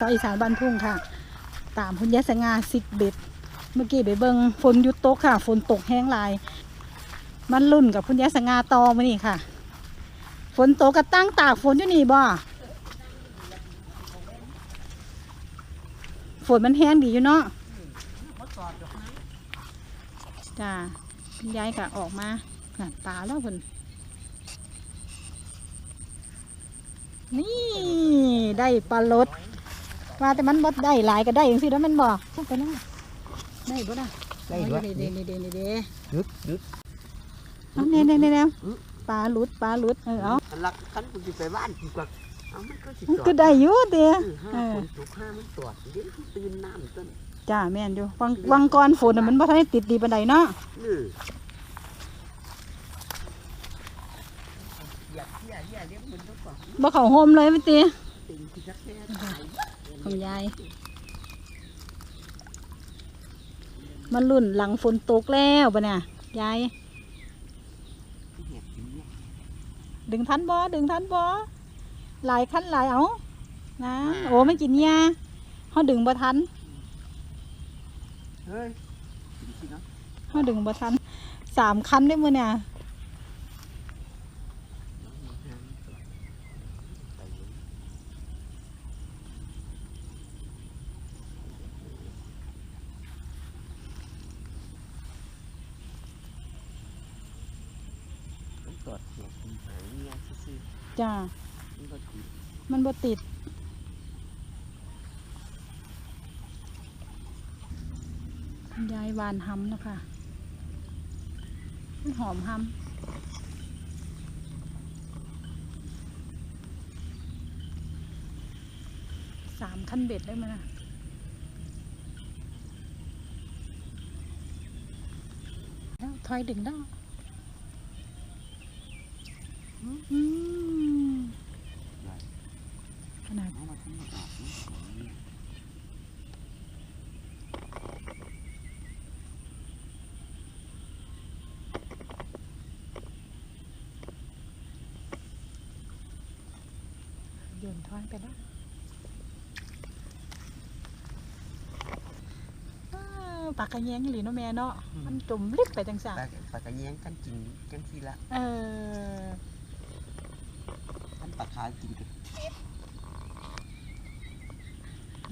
ชาวอีสานบ้านทุ่งค่ะ ตามคุณยายสง่าสิบเบ็ด เมื่อกี้ไปเบิงฝนยุดตกค่ะ ฝนตกแห้งลาย มันลุ่นกับคุณยายสง่าตอมานี่ค่ะ ฝนตกกระตั้งตากฝนอยู่นี่บ่ ฝนมันแห้งดีอยู่เนาะจ้าคุณยายก็ออกมาหน่ะตาแล้วเพิ่นนี่ได้ปลาลด ว่าแต่มันบดได้หลายก็ได้อย่างสิแล้วแมันบอกไปนั่งได้บ่ล่ะได้ด้วยเด้เด้เด้เด้เด้ยึดยึดเอาเน่เน่เน่เน่อื้อปลาหลุดปลาหลุดเออเอาอันลักคันกูจะไปบ้านกูก็เอามันก็สิมันจอก็ดได้อยู่เด้เออเอห้าอคนถูกห้ามันตรวจเดี๋ยวมันตื่นน้ำต้นจ้าแม่นอยู่วังวังก่อนฝนน่ะมันบ่ทันได้ติดดีปานใดเนาะนี่อยากเที่ยเที่ยเลี้ยงมันต้องก่อนบ่เข้าโฮมเลยพี่ติ ของยายมันลุ่นหลังฝนตกแล้วปะเนี่ยยายเห็ดกินเนี่ยดึงทันบ่ดึงทันบ่หลายคันหลายเอานะโอ้ไม่กินยาเฮาดึงบ่ทันเฮ้ยกินสิเนาะเฮาดึงบ่ทันสามคันได้มื้อเนี่ย มันตรวจเห็ดกินหายเนี่ยซื่อ จ้ามันบ่ติด ยายหวานหำนะคะ มันหอมหำสามขั้นเบ็ดได้ไหมนะแล้วถอยดึงได้อืมขนาด เอามาทำมาอาบน้ำหอมเนี่ย โย นท้อนไปแล้วอ้าวปากกระแยงหรือเนาะแม่เนาะมันจมลึกไปจังสาปลาปลากระแยงกันจริงกันทีละเออท่านปลาขาวกินกัน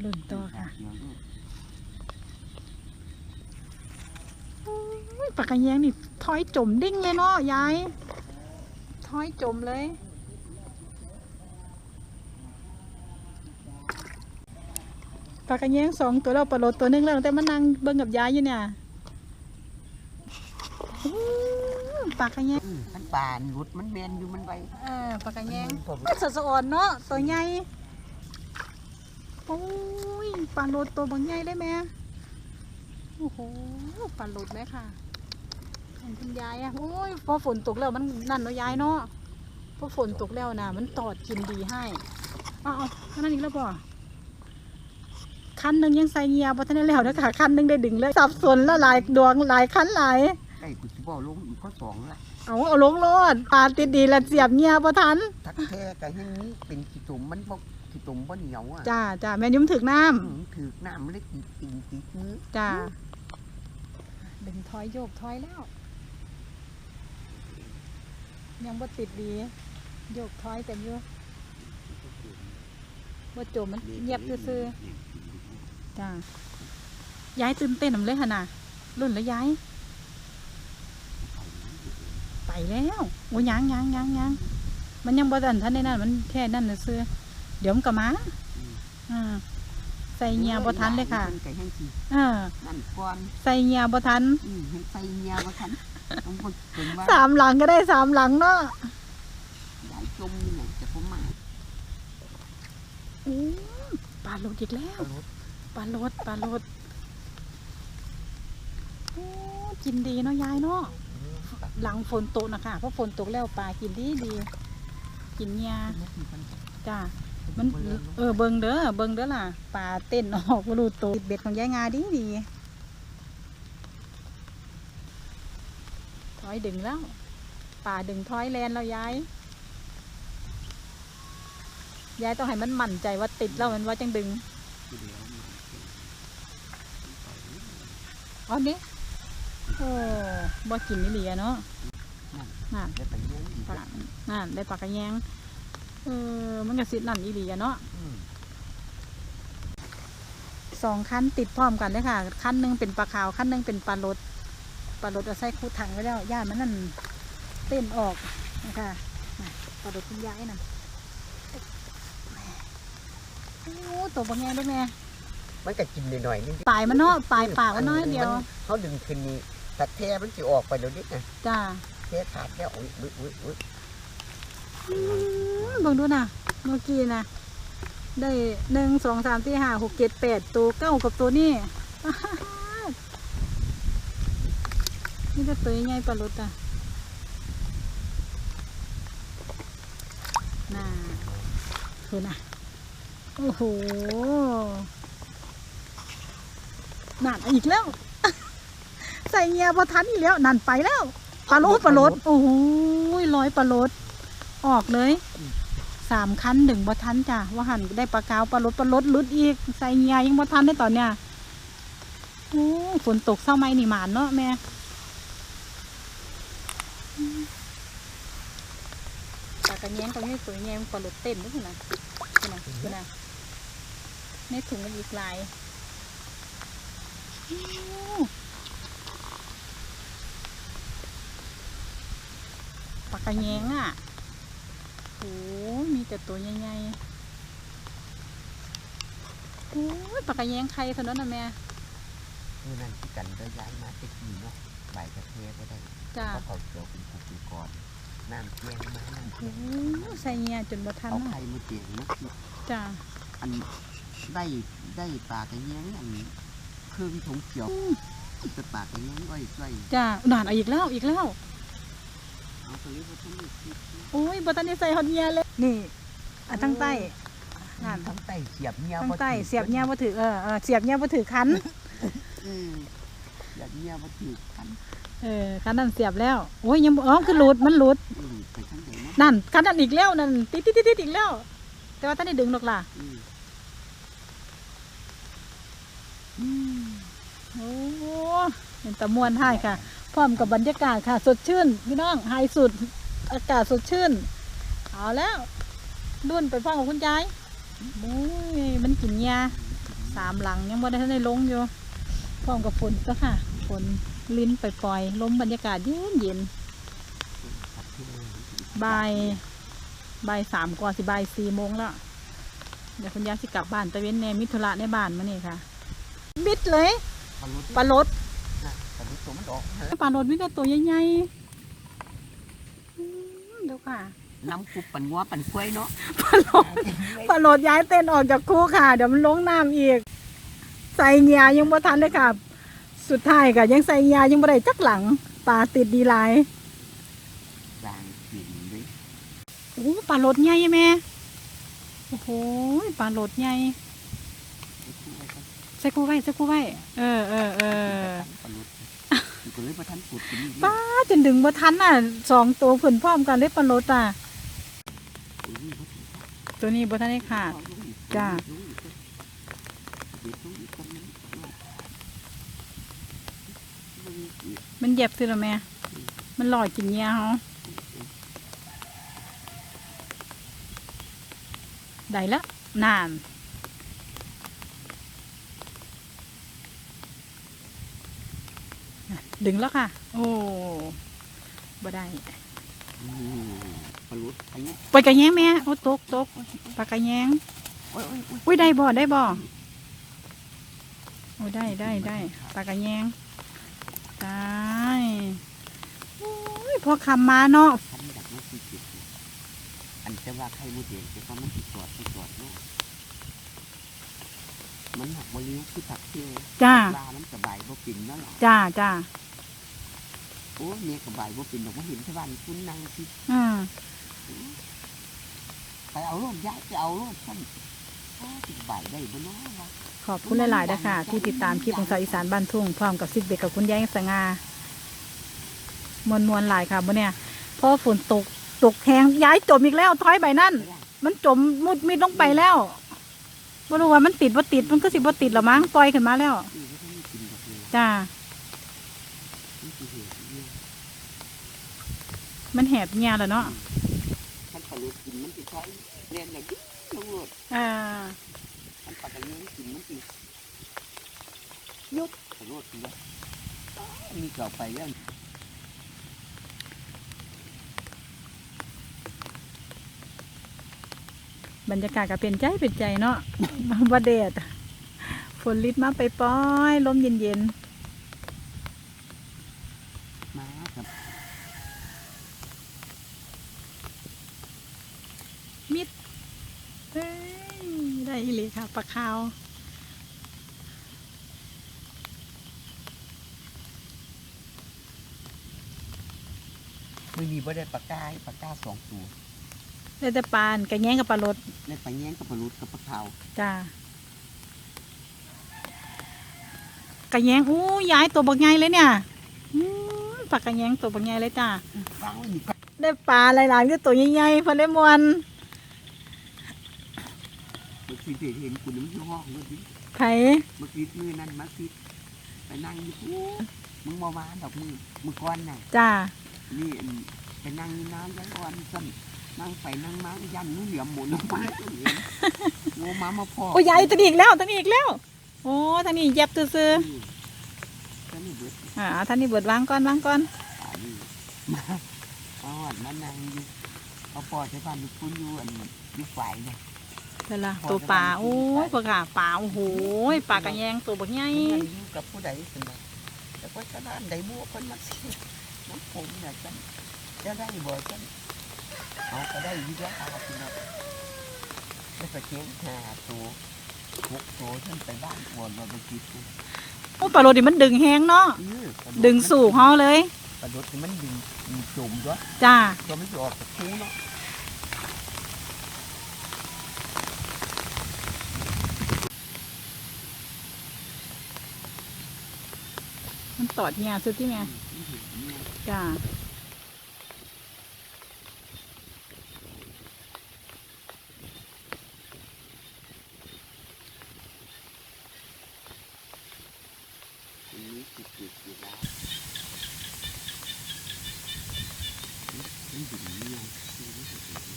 ลุ่นต่อค่ะเดี๋ยวดูอุ้ยปากกระแยงนี่ท้อยจมดิ้งเลยเนาะยาย ท้อยจมเลย ปากกระแยงสองตัวแล้วปลาโลดตัวหนึงแล้วแต่มันนั่งเบิ่งกับยายอยู่เนี่ยอู้ปากกระแยงอืมท่านปลาหลุดมันแมนอยู่มันไปเออปากกระแยงผมสดสะอ่อนเนาะตัวใหญ่โอ้ยปลาโลดตัวบางใหญ่เลยแม่โอ้โหปลาโลดไหมค่ะเห็นคุณยายอะโอ้ยพอฝนตกแล้วมันนั่นเนาะยายเนาะพอฝนตกแล้วนะมันตอดกินดีให้เอาเอาเอานั่นอีกแล้วป่ะ คันหนึ่งยังใส่เงียบทันได้แล้วนะคะคันหนึ่งได้ดึงเลยสับสนแล้วหลายดวงหลายคันหลายไอ้กูจะบอกลงอีกข้อสองละเอาเอาลงโลดปลาติดดีแล้วเสียบเงียบทันทักแท้กับแห่งนี้เป็นขี้ตุ่มมันบอกขี้ตุ่มบ่เหนียวอะจ้าจ้าแม่ยุ่มถึกน้ำอืมถือน้ำมันเลยติดติ่งติดมือจ้าดึงถอยโยกถอยแล้ว ยังบ่ติดดี โยกถอยเต็มอยู่บ่โจมมันเงียบซื่อๆ จ้าย้ายตื่นเต้นนำเลยหนน่ะรุ่นแล้วย้าย ไปแล้วโอ้ยยังยังยังยังมันยังบ่ทันท่านในนั้นมันแค่นั้นน่ะซื่อเดี๋ยวมันก็มาอ่าใส่เงียบ่ทันเลยค่ะไก่แห้งสีเออนั่นก่อนใส่เงียบ่ทันอืมเห็นใส่เงียบ่ทันต้องคนถึงว่าสามหลังก็ได้สามหลังเนาะได้จมนี่แหละแต่ผมมาอู้ปลาโลดอีกแล้ว ปลาโลดปลาโลดกินดีเนาะยายเนาะหลังฝนตกนะคะเพราะฝนตกแล้วปลากินดีดี กินยาจ้ามันเออเบิงเด้อเบิงเด้อล่ะปลาเต้นออกมาดูตัวเบ็ดของยายงาดีดีถอยดึงแล้วปลาดึงถอยแลนแล้วยายยายต้องให้มันมั่นใจว่าติดแล้วมันว่าจังดึง อคือเดียวมันเอ๋อนี่โอ้บ่กินนี่เหลียเนาะนั่นแล้วไปเลี้ยงอีกปลานั่นได้ปลากระแยงเออมันก็สินั่นอีหลีอะเนาะอืมสองคันติดพร้อมกันเลยค่ะ คันหนึงเป็นปลาขาว คันหนึงเป็นปลาลดปลาลดเอาใส่คูถังไว้แล้วย่านมันนั่นเต้นออกนะคะน่ะปลาลดคุณยายน่ะโอ้ตัวบางแง่ด้วยแม่ มันก็กินหน่อยๆนี่ปลายมันเนาะปลายปากมันน้อยเดียวเขาดึงขึ้นนี่ถ้าแท้มันจะออกไปเดี๋ยวนี้นะจ้าแท้ขาดแล้วอุ้ยอุ้ยอุ้ยอุ้ยอืมเบิ่งดูนะเมื่อกี้นะได้หนึ่งสองสามสี่ห้าหกเจ็ดแปดตัวเก้ากับตัวนี้ป๊าดนี่จะตัวใหญ่ปลาลดอะน่าคือนะโอ้โห นั่นอีกแล้ว ใส่เงียพอทันอีกแล้ว นั่นไปแล้วปลาลดปลาลดโอ้โหร้อยปลาลดออกเลยสามคันหนึ่งบ่ทันจ้ะว่าหันได้ปลากาวปลาลดปลาลดลุดอีกใส่เงียยังบ่ทันได้ตอนเนี้ยโอ้ฝนตกเศร้าไหมนี่หมานเนาะแม่อืมปลากระแยงตรงนี้สวยแยงปลาลดเต้นด้วยนะคุณนะคุณนะในถุงมันอีกหลายโอ้ ปลากระแยงอะโอ้ยมีแต่ตัวใหญ่ๆโอ้ยปลากระแยงใครเท่านั้นนะแม่คือนั่นที่กันได้ย้ายมาตะกี้เนาะใบกระเทยก็ได้จ้าเขาเอาเกี่ยวเป็นกุกเป็นก้อนน้ำเกียงมาน้ำเกีโอ้ยงยใส่เงียจนบ่ทันเอาเนาะไข่มาเตียงนะจ้าอันได้ได้ปลากระเงี้ยงอัน เครื่องถงเขียวจะปลากระเงี้ยงอ้อยไส้จ้าหนานเอาอีกแล้วอีกแล้วเอาตัวนี้มาทั้งนี้คิดโอ้ยบ่ทันได้ใส่ฮอดเงียเลยนี่อะทั้งใต้นั่นทั้งใต้เสียบเงี้ยทั้งบ่ใต้ถือเสียบเงียบ่ถือเออเออเสียบเงียบ่ถือคันอืมเสียบเงี้ยบ่ถือคันเออคันนั้นเสียบแล้วโอ้ยยังบ่อ๋อคือหลุดมันหลุดอืมไปทั้งไหนนะนั่นคันนั้นอีกแล้วนั่นติดติดติดติดอีกแล้ว แต่ว่าท่านได้ดึงหรอกล่ะ อืม โอ้ เป็นตะมวนให้ค่ะ พร้อมกับบรรยากาศค่ะ สดชื่นพี่น้องไฮสุด อากาศสดชื่น เอาแล้วรุ่นไปฟังกับคุณยายโอ้ยมันกินยาสามหลังยังบ่ได้ทันได้ลงอยู่ พร้อมกับฝนก็ค่ะ ฝนลิ้นไปปล่อยๆลมบรรยากาศเย็นเย็นบ่ายบ่ายสามกว่าสิบ่ายสี่โมงแล้ว เดี๋ยวคุณยายสิกลับบ้านตะเวนแนมิถุระในบ้านมานี่ค่ะ มิดเลยปลาลด ตัวมันออกเถอะปลาโรดมีแต่ตัวใหญ่ๆอืมเดี๋ยวค่ะ น้ำกุบปั่นงัวปั่นกล้วยเนาะปลาโรดปลาโรดย้ายเต้นออกจากคูค่ะ เดี๋ยวมันลงน้ำอีก ใส่เงียยังบ่ทันเลยค่ะ สุดท้ายก็ยังใส่เงียยังบ่ได้จักหลังปลาติดดีหลายจางกินเลยโอ้ปลาโรดใหญ่แม่โอ้โหปลาโรดใหญ่ใส่กูไว้ใส่กูไว้เออเออเออปลาลุดมัน ก็เลยมาทันปุดกินป้าจนดึงบ่ทันอะสองตัวผืนพร้อมกันเลยปลาโรดอะตัวนี้บ่ทันได้ขาดจ้ามันเหย็บสิหรอแม่ มันลอยกินเงี้ยเฮาได้ละนาน ดึงแล้วค่ะ โอ้บ่ได้ปลาลุดอันนี้ปล่อยกระแยงแม่โอ้ตกตกปลากระแยงโอ้ยโอ้ยโอ้ยอุ้ยได้บ่ได้บ่โอ้ได้ได้ได้ปลากระแยงได้โอ้ยพอคำมาเนาะทำจากนั้นคือจิตอันจะว่าใครมูเดียนจะว่ามันติดตรวจติดตรวจเนาะ มันหักบริ้วคือผักเที่ยวจ้าปลามันสบายบ่ปิ่นนั่นแหละจ้าจ้าโอ้เมียสบายบ่ปิ่นดอกว่าเห็นที่บ้านคุณนั่งที่อืมไปเอาโลดย้ายไปเอาโลดท่านโอ้สบายได้บ่เนาะวะขอบคุณหลายๆนะคะ ที่ติดตามคลิปของสาวอีสานบ้านทุ่งพร้อมกับซิกเด็กกับคุณยายสง่ามวนมวนๆหลายค่ะบ่เนี่ยเพราะฝนตกตกแหงย้ายจมอีกแล้วถอยใบนั่น มันจมมุดมิดลงไปแล้ว บ่รู้ว่ามันติดบ่ติดมันก็สิบ่ติดหรอมั้งปล่อยขึ้นมาแล้วนี่ก็ต้องกินดอกเลยจ้านี่คือเหตุเนี่ยมันแหบเงียแล้วเนาะท่านปลาลูกกินมันติดใช้เรียนอย่างนี้ลงโลดอ่าท่านปลากันนี้กินมันติดยุบปลาลูกกินแล้วมีเก่าไปแล้ บรรยากาศก็เป็นใจเป็นใจเนาะบ่แดดฝนลิดมาไปป้อยๆลมเย็นมาครับๆมิดเฮ้ยได้อีหลีค่ะปลาขาวไม่มีบ่ได้ปลากายปลากาสองตัว ได้แต่ปลานกระแยงกับปลารดได้ปลาแย้งกับปลาลูกกับปลาขาวจ้ากระแยงอู้ย้ายตัวบักใหญ่เลยเนี่ยอืมปลากระแยงตัวบักใหญ่เลยจ้าวางไว้อยู่กับได้ปลาหลายๆก็ตัวใหญ่ๆเพอได้มวนเมื่อกี้เด็กเห็นคุณมันอยู่ห้องเมื่อกี้ไผเมื่อกี้มือนั่นมาคิดไปนั่งอยู่ปุ๊บมึงมามาดอกมือมือก้อนน่ะจ้านี่อันไปนั่งอยู่น้ำยันวันซ้ำ นั่งไปนั่งมายันนู่เหลี่ยมหมุนลงมาจนเห็นงูมามาพอโอ้ยายตัวนี้อีกแล้วตัวนี้อีกแล้ว โอ้ท่านนี้เย็บซื่อนี่ก็นี่เบิดๆอ่าท่านนี้เบิดวางก่อนวางก่อนตายนี่มาเอาหอดมานั่งอยู่เอาปอดใช้บ้านอยู่คุณอยู่อันอยู่ฝ่ายเนี่ยเดี๋ยวละตัวปลาโอ้ยปลากาปลาโอ้โหปลากระแยงตัวบักใหญ่มันอยู่กับผู้ใดสินะแต่ว่าจะด้านใดบัวคนมาสิน้ำผมเนี่ยจันจะได้บ่จัน เอาก็ได้อยิ่งแล้วเอาสินะได้ไปเลี้ยงหาตัวหกตัวฉันไปบ้านวนมาไปกินกูโอ้ปลาโรดนี่มันดึงแห้งเนาะอื้อดึงสู่เฮาเลย ปลาดุกนี่มันดึงดึงจุ่มด้วยจ้า ตัวมันจะออกจากคูเนาะมันตอดเงียสุดที่ไงอื้อหือเนี่จ้า อันนี้ติดติดอยู่แล้วมันดึงเนี่ยมันไม่ติดอยู่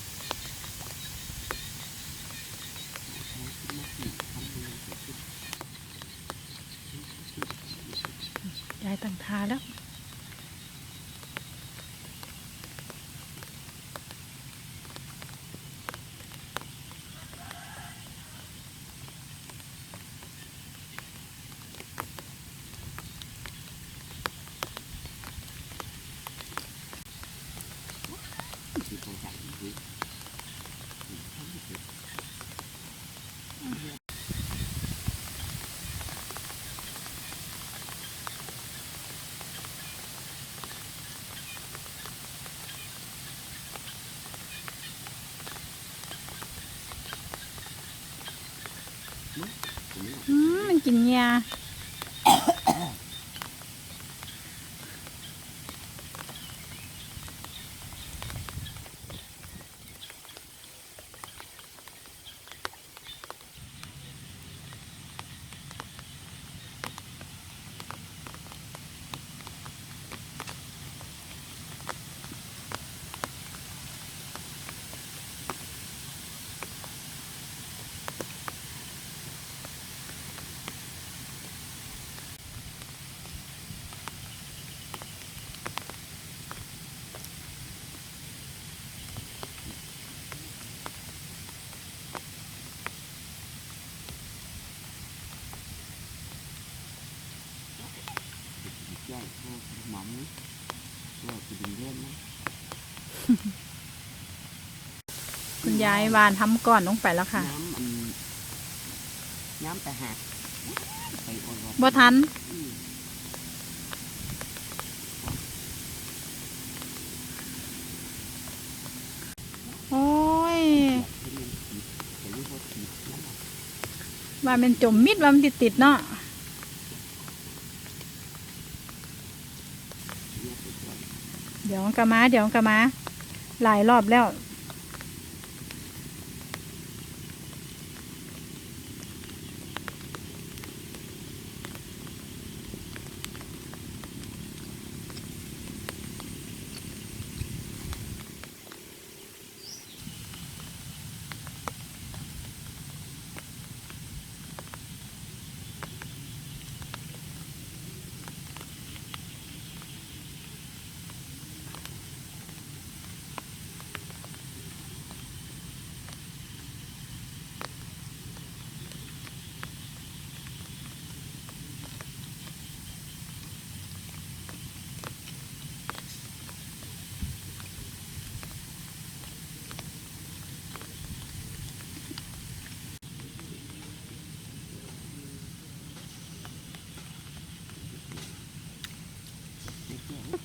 เอาขึ้นมาสิทำยังไงก็ขึ้น ตั้งทาแล้ว คือตัวใหญ่คือทำไม่ติด อืมมัน กินเงียใหญ่ หมอมนี่ก็จะดึงเล่นนะคุณยายวานทำก่อนลงไปแล้วค่ะ น้ำอันน้ำแต่หักไปโอนบ่ทัน อืมโอ้ยที่มันขีดแต่รู้ว่าขีดนั่นแหละว่ามันจมมิดว่ามันติดติดๆเนาะ เนี่ยสุดยอด เดี๋ยวกระมาเดี๋ยวกระมา หลายรอบแล้ว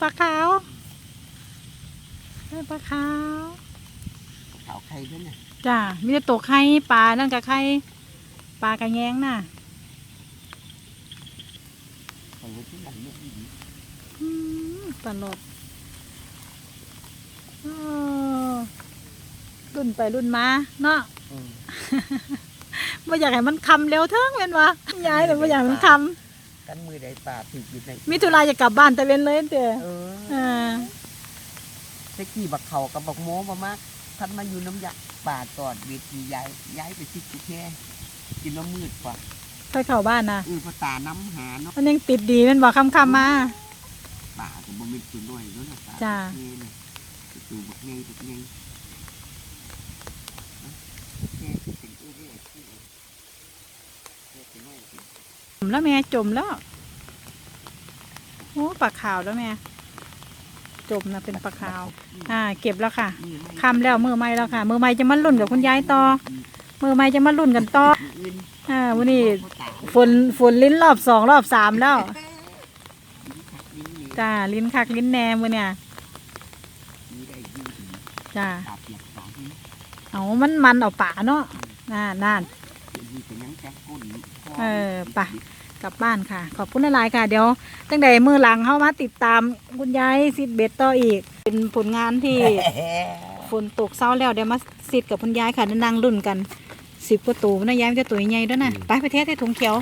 ลาขาวได้ปลาขาวขาวไข่ด้วยนะจ้ามีแต่ตกไข่ปลานั่นกับไข่ปลากระแยงน่ะเขาไว้ที่หลังเนี่ยอีกอืมปลาโลดเออรุ่นไปรุ่นมา เนาะอืมไม่อยากให้มันคำเร็วเทิงเป็นวะยายแต่ไม่อยากให้มันค กันมือใดป่าถืออยู่ในำมิถุลาจะกลับบ้านแต่เว้นเลยเด้อเออเออตะกี้บักเขากับบักโม้มามาท่านมาอยู่น้ำยาป่าตอดเวทีย้ายย้ายไปที่กุแค่กินน้ำมืดกว่าไปเข้าบ้านนะเออภาษาน้ำหาเนาะมันยังติดดีแมันบอกคำคำๆมา ป่าก็บ่มีตัวน้อยเนาะนะป่าจ้าเงี้ยนะตัวบักไงบักไงแค่ที่เป็นเอื้อเรื่อยที่แค่ตัวน้อยที่ จม แล้วแม่จมแล้วโอ้ปลาขาวแล้วแม่จมนะเป็นปลาขาว อ่า เก็บแล้วค่ะนี่ไม่คำแล้วมือไม้แล้วค่ะ มือไม้จะมาลุ่นกับคุณยายต่อมือไม้จะมาลุ่นกันต่ออ่าวันนี้ฝนฝนลิ้นรอบสองรอบสามแล้วจ้าลิ้นคักลิ้นแหนมมือเนี่ยมีได้ยืดจ้าเอามันมันเอาป่าเนาะน่าน่านมีแต่ยังแก้ก้นเออไป กลับบ้านค่ะ ขอบคุณหลายๆค่ะ เดี๋ยวตั้งแต่มือหลังเข้ามาติดตามคุณยายซิดเบ็ดต่ออีก เป็นผลงานที่ฝนตกเศร้าแล้วเดี๋ยวมาซิดกับคุณยายค่ะนั่งรุ่นกันสิบกว่าตูนะยายมันจะตัวใหญ่ด้วยนะไปไปเทศให้ถุงเขียว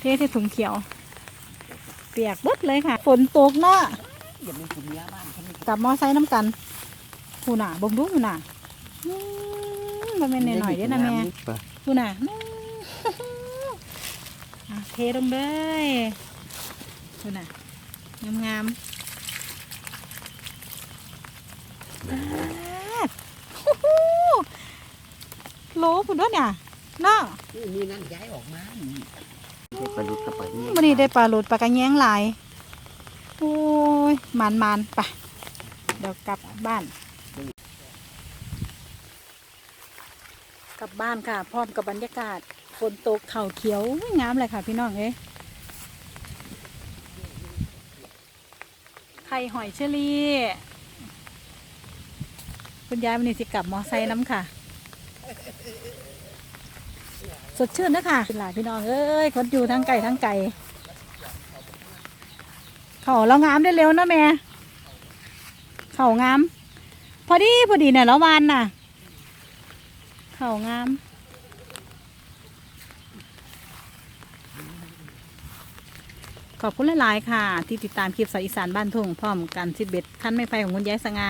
เทศให้ถุงเขียว เปียกเบิดเลยค่ะ ฝนตกเนาะอย่ามีคุณเมียบ้านเขาไม่กลับมอไซค์น้ำกันผู้น่ะบ่มดูผู้น่ะอืมบ่แม่นหน่อยๆเด้อนะแม่ผู้น่ะอืมอะ เทลงเลยผู้น่ะงามๆอ่าฮู้ฮู้โหลผู้ด้วยเนี่ยเนาะนี่นี่นั่นย้ายออกมานี่ได้ปลาดุกกับปลาเนี่ยวันนี้ได้ปลาหลุดปลากระแยงหลายโอ้ยมันมันๆไปเดี๋ยวกลับบ้าน กลับบ้านค่ะ พร้อมกับบรรยากาศฝ นตกเข่าเขียวงามเลยค่ะพี่น้องเอ้ไข่หอยเชอรี่คุณยายวันนี้สิกลับมอไซค์น้ำค่ะ สดชื่นนะคะเป็นหลายพี่น้องเอ้ยคนอยู่ทั้งไก่ทั้งไก่เขาเรางามได้เร็วนะแม่เขางาม พอดีพอดีเนี่ยล้วานน่ะ เขางาม ขอบคุณหลาย ๆ ค่ะ ที่ติดตามคลิปสายอีสานบ้านทุ่งพร้อมกันสิบเบ็ดขั้นไม่ไฟของคุณยายสงา